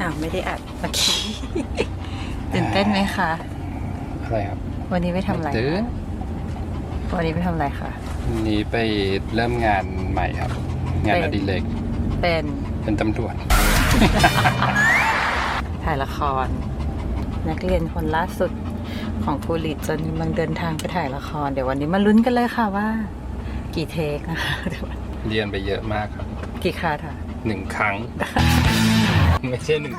อ้าวไม่ได้อัดเมื่อกี้ตื่นเต้นไหมคะ อะไรครับวันนี้ไปทำอะไรตื่นวันนี้ไปทำอะไรคะวันนี้ไปเริ่มงานใหม่ครับ งานเป็นอดิเรกเป็นเป็นตำรวจถ่ายละคร นักเรียนคนล่าสุดของครูลิตจนกำลังเดินทางไปถ่ายละคร เดี๋ยววันนี้มาลุ้นกันเลยค่ะว่า กี่เทคนะคะเดี๋ยวเรียนไปเยอะมากครับ กี่คาค่ะหนึ่งครั้ง ไม่ใช่หนึ่ง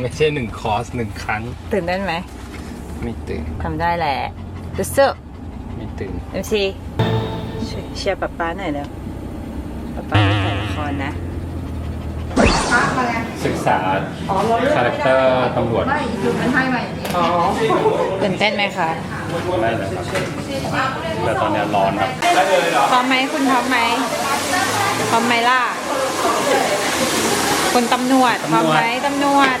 ไม่ใช่หนึ่งคอร์สหนึ่งครั้ง ตื่นเต้นไหมไม่ตื่นทำได้แหละดูสุไม่ตื่นเอ็มซีช่วยเชียร์ป๊าป๊าหน่อยเร็วป๊าป๊าไปถ่ายละครนะ ศึกษาคาแรคเตอร์ตำรวจอ๋อตื่นเต้นไหมคะไม่เลยครับแต่ตอนนี้ร้อนครับพร้อมไหมคุณพร้อมไหมพร้อมไหมล่ะคุณตำรวจพร้อมไหมตำรวจ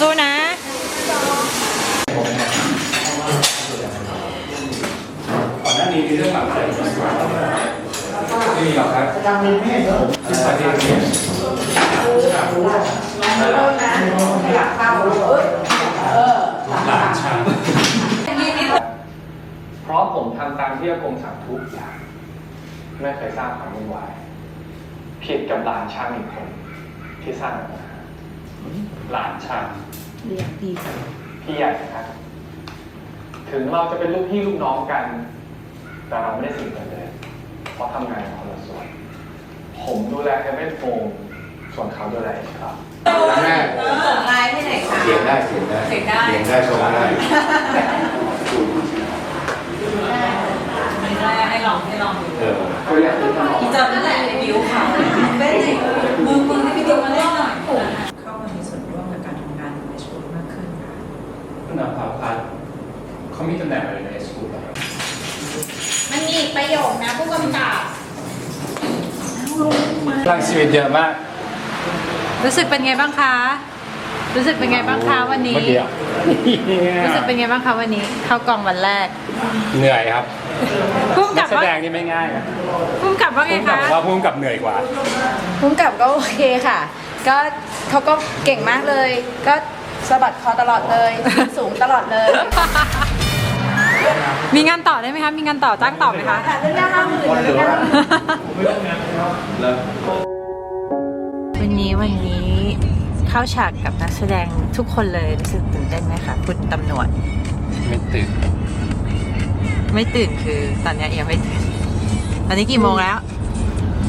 สู้ๆนะก่อนหน้านี้มีเรื่องแบบอะไรไม่มีหรอกครับ หลานช้างเพราะผมทำตามที่อากงสั่งทุกอย่างไม่เคยสร้างความวุ่นวายผิดกับหลานช้างอีกคน ที่สร้างปัญหาหลานช้างเรียกดีพี่ใหญ่นะครับ ถึงเราจะเป็นลูกพี่ลูกน้องกัน แต่เราไม่ได้สนิทกันเลย เพราะทำงานกันคนละส่วน ผมดูแลแค่ไม่โฟม ส่วนเขาดูแลเองครับแม่ส่งไลน์ให้ไหนคะเสียงได้เสียงได้เสียงได้เสียงได้ชมได้ให้ลองให้ลองดูเอออีจอนนั่นแหละบิวเขาเล่นสิมือมือให้พี่ดิวมาเล่นหน่อยเข้ามามีส่วนร่วมกับการทำงานของเอชมากขึ้นค่ะคุณอาภาพัฒน์เขามีตำแหน่งอะไรในสกูลครับมันมีอีกประโยคนะผู้กำกับ พลังชีวิตเยอะมาก รู้สึกเป็นไงบ้างคะ รู้สึกเป็นไงบ้างคะวันนี้ เมื่อกี้อะรู้สึกเป็นไงบ้างคะวันนี้ เข้ากองวันแรกเหนื่อยครับพุ่มนักักบแสว่าดงนี่ไม่ง่ายนะพุ่มกับว่าไงพุ่มกับคะบอกว่าพุ่มกับเหนื่อยกว่า พุ่มกับก็โอเคค่ะ ก็เขาก็เก่งมากเลย ก็สะบัดคอตลอดเลย สูงตลอดเลยมีงานต่อได้ไหมคะ มีงานต่อจ้างต่อไหมคะเรื่องย่างห้าหมื่นเรื่องย่างห้าหมื่นวั นนี้วันนี้เข้าฉากกับนักแสดงทุกคนเลยรู้สึกตื่นเต้นไหมคะคุณตำรวจไม่ตื่นไม่ตื่นคือตอนนี้ยังไม่ตื่นตอนนี้กี่โมงแล้ว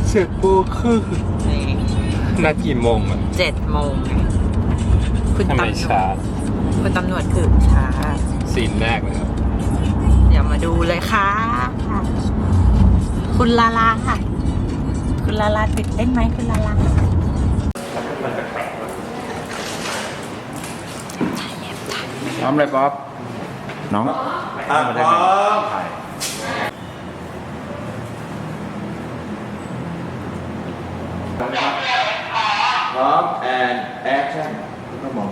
เจ็ดโมงครึ่งนี่นากี่โมงอะเจ็ดโมงคุณทำไมตำรวช้าจคุณตำรวจคือช้า ซีนแรกเลยครับเดี๋ยวมาดูเลยค่ะ คุณลาลาค่ะ คุณลาลาตื่นเต้นไหมคุณลาลา พร้อมเลยป๊อปน้องอะพร้อม พร้อม and action ก็มอง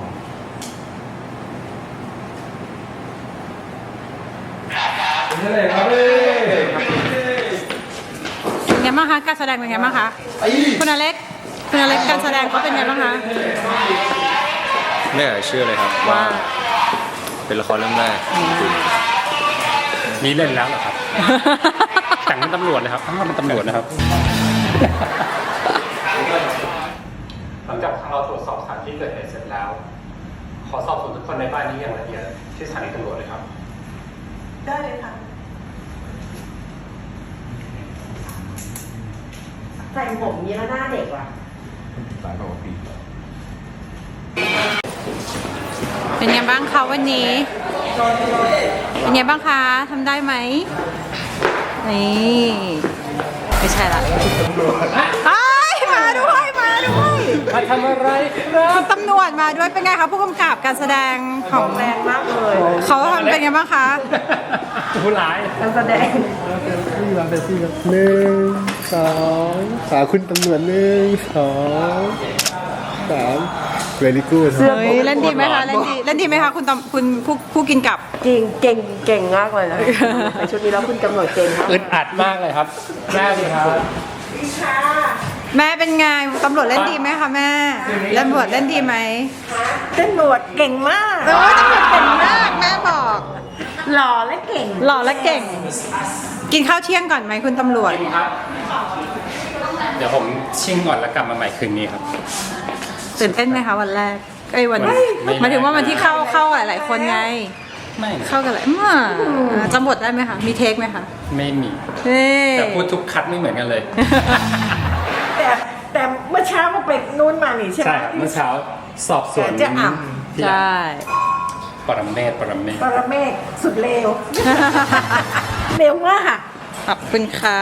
เป็นไงบ้างคะการแสดงเป็นไงบ้างคะคุณอเล็ก คุณอเล็กการแสดงเขาเป็นไงบ้างคะไม่อยากจะเชื่อเลยครับว่าว่า เป็นละครเรื่องแรกนี่เล่นแล้วเหรอครับ แต่งเป็นตำรวจเลยครับอ้าวเป็นตำรวจนะครับ หลังจากทางเราตรวจสอบสถานที่เกิดเหตุเสร็จแล้ว ขอสอบสวนทุกคนในบ้านนี้อย่างละเอียดที่สถานีตำรวจเลยครับ ได้เลยค่ะ ใส่ผมยีแล้วหน้าเด็กว่ะ สายปกติเป็นยังบ้างคะวันนี้ เป็นยังบ้างคะทำได้ไหมนี่ ไม่ใช่ละ มาทำอะไรครับ คุณตำรวจมาด้วยเป็นไงคะผู้กำกับการแสดงของแรงมากเลยเขาทำเป็นไงบ้างคะผู้ร้ายการแสดงหนึ่งสองสาคุณตำรวจหนึ่งสองสาม very good เฮ้ยเล่นดีไหมคะเล่นดีเล่นดีไหมคะคุณตำคุณผู้ผู้กินกับจริงเก่งเก่งมากเลยนะในชุดนี้แล้วคุณตำรวจเก่งมากอึดอัดมากเลยครับแม่ดีครับ แม่เป็นไงตำรวจเล่นดีไหมคะแม่ตำรวจเล่นดีไหมตำรวจเก่งมากโอ้ยตำรวจเก่งมากแม่บอก หล่อและเก่ง หล่อและเก่ง กินข้าวเที่ยงก่อนไหมคุณตำรวจครับเดี๋ยวผมชิงก่อนแล้วกลับมาใหม่คืนนี้ครับ ตื่นเต้นไหมคะวันแรกเอ้ยวันไม่หมายถึงว่าวันที่เข้าเข้าหลายๆคนไงไม่เข้ากันหลายอ่าจำบทได้ไหมคะ มีเทคไหมคะ ไม่มีเฮ้แต่พูดทุกคัดไม่เหมือนกันเลยแต่แต่เมื่ อเช้าก็ไปนู้นมานี่ใช่ไหมใช่ครับเมื่อเช้าสอบสวนจะอ่ที่ใช่ ปรเมศปรเมศปรเมฆสุดเร็วเร็วมากขอบคุณค่ะ